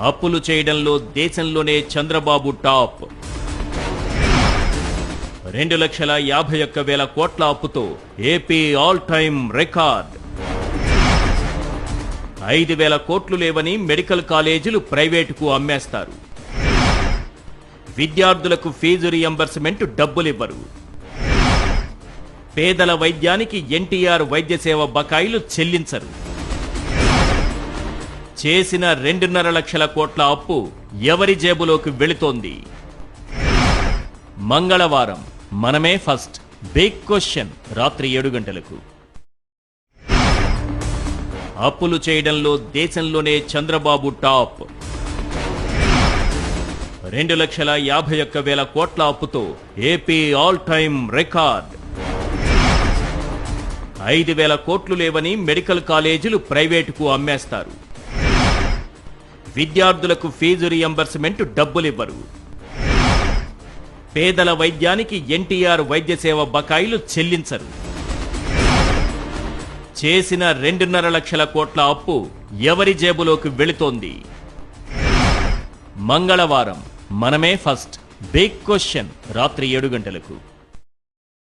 అప్పులు చేయడంలో దేశంలోనే చంద్రబాబు టాప్. రెండు లక్షల యాభై ఒక్క వేల కోట్ల అప్పుతో ఏపీ ఆల్ టైమ్ రికార్డ్. ఐదు వేల కోట్లు లేవని మెడికల్ కాలేజీలు ప్రైవేటుకు అమ్మేస్తారు. విద్యార్థులకు ఫీజు రియంబర్స్మెంట్ డబ్బులివ్వరు. పేదల వైద్యానికి ఎన్టీఆర్ వైద్య సేవ బకాయిలు చెల్లించరు. చేసిన రెండున్నర లక్షల కోట్ల అప్పు ఎవరి జేబులోకి వెళుతోంది? మంగళవారం మనమే ఫస్ట్. బిగ్ క్వశ్చన్ రాత్రి ఏడు గంటలకు. అప్పులు చేయడంలో దేశంలోనే చంద్రబాబు టాప్. రెండు లక్షల యాభై ఒక్క వేల కోట్ల అప్పుతో ఏపీ ఆల్ టైమ్ రికార్డ్ ఐదు వేల కోట్లు లేవని మెడికల్ కాలేజీలు ప్రైవేటుకు అమ్మేస్తారు. విద్యార్థులకు ఫీజు రియంబర్స్మెంట్ డబ్బులివ్వరు. పేదల వైద్యానికి ఎన్టీఆర్ వైద్య సేవ బకాయిలు చెల్లించరు. చేసిన రెండున్నర లక్షల కోట్ల అప్పు ఎవరి జేబులోకి వెళుతోంది? మంగళవారం మనమే ఫస్ట్. బిగ్ క్వశ్చన్ రాత్రి ఏడు గంటలకు.